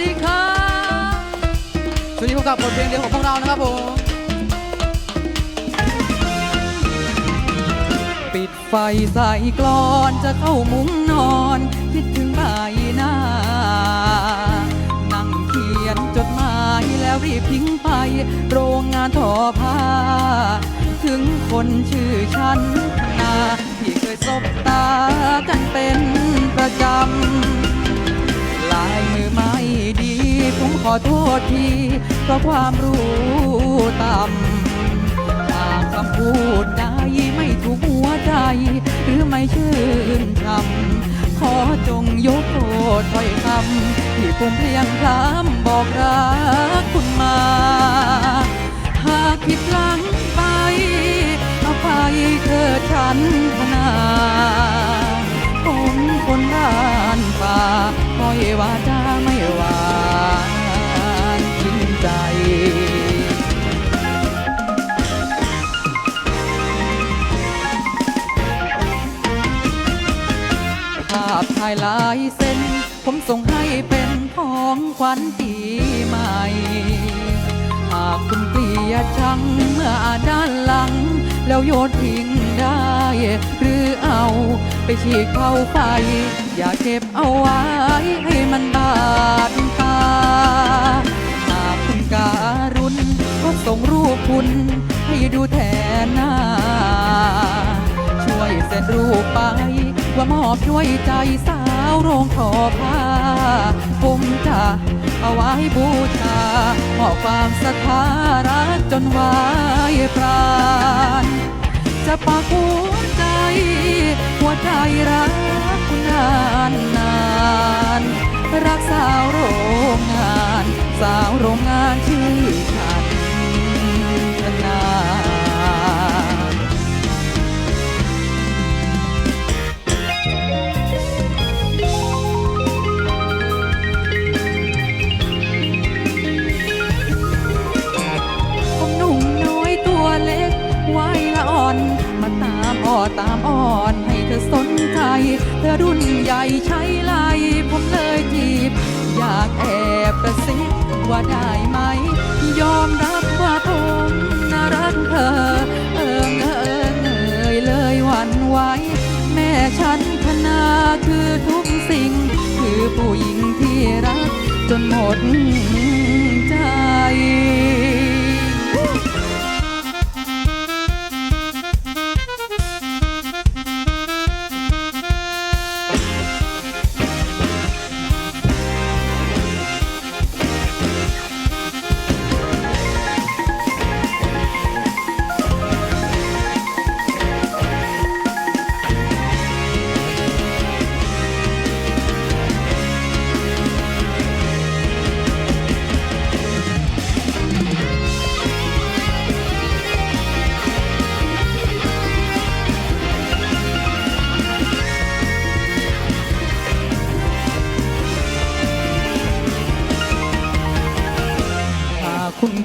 ดีค่ะช่วงนี้พบกับบทเพลงเดียวของพวกเรานะครับผม ปิดไฟใส่กลอนจะเข้ามุ้งนอน คิดถึงใบหน้า นั่งเขียนจดหมายแล้วรีบทิ้งไป โรงงานทอผ้า ถึงคนชื่อฉันนาที่เคยสบตากันเป็นประจำ ขอโทษทีเพราะความรู้ต่ำหากคำพูดใดไม่ถูกหัวใจ หรือไม่ชื่นชำขอจงยกโทษถ้อยคำที่ผมเพียงคำบอกรักคุณมา หากผิดหลังไปเอภัยเธอฉันพนาผมคนบ้านป่าคอยวาจาายลายเส้น ผมส่งให้เป็นของขวัญปีใหม่ หากคุณเกลียดชังเมื่ออ่านด้านหลัง แล้วโยนทิ้งได้ หรือเอาไปฉีกเผาไฟอย่าเก็บเอาไว้ให้มันบาดตาหากคุณการุณก็ส่งรูปคุณให้ดูแทนหน้า ช่วยเซ็นรูปไป ว่ามอบช่วยใจสาวโรงทอผ้าผมจะเอาไว้บูชามอบความศรัทธารักจนวายปราณจะปากหัวใจหัวใจรักคุณนานนานรักสาวโรงงาน สาวโรงงานชื่อฉัน เธอรุ่นใหญ่ใช้ไลผมเลยจีบ อยากแอบกระซิบว่าได้ไหม ยอมรับว่าผมน่ารักเธอ เอิงเอิงเอยเลยหวั่นไหวแม่ฉันพนาคือทุกสิ่ง คือผู้หญิงที่รักจนหมด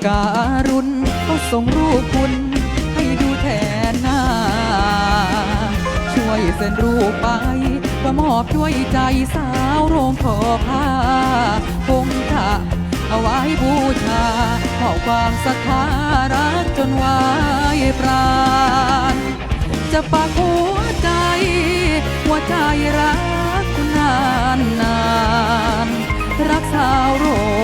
การุณก็ส่งรูปคุณ ให้ดูแทนหน้า ช่วยเซ็นรูปไปว่ามอบด้วยใจสาวโรงทอผ้าคงจะเอาไว้บูชามอความศรัทธารักจนวายปราณจะปากหัวใจหัวใจรักคุณนานนานๆรักสาวโรง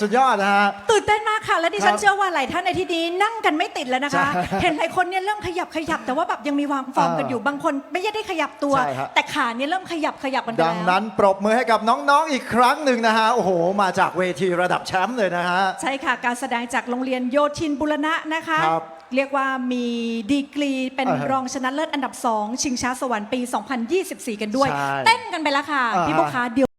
สุดยอดนะฮะ ตื่นเต้นมากค่ะ และดิฉันครับเชื่อว่าหลายท่านในที่นี้นั่งกันไม่ติดแล้วนะคะ ใช่เห็นหลายคนเนี่ยเริ่มขยับขยับแต่ว่าแบบยังมีวางฟอร์มกันอยู่บางคนไม่ได้ขยับตัว ใช่ครับแต่ขาเนี่ยเริ่มขยับขยับกันไปดัแล้วงนั้นปรบมือให้กับน้องๆ อีกครั้งหนึ่งนะฮะ โอ้โห มาจากเวทีระดับแชมป์เลยนะฮะ ใช่ค่ะ การแสดงจากโรงเรียนโยธินบุรณะนะคะ ครับเรียกว่ามีดีกรีเป็นอ่าฮะรองชนะเลิศอันดับ2ชิงช้าสวรรค์ปี 2024 กันด้วย ใช่เต้นกันไปแล้วค่ะ อ่าฮะ พี่บุ๊คคะเดี๋ยว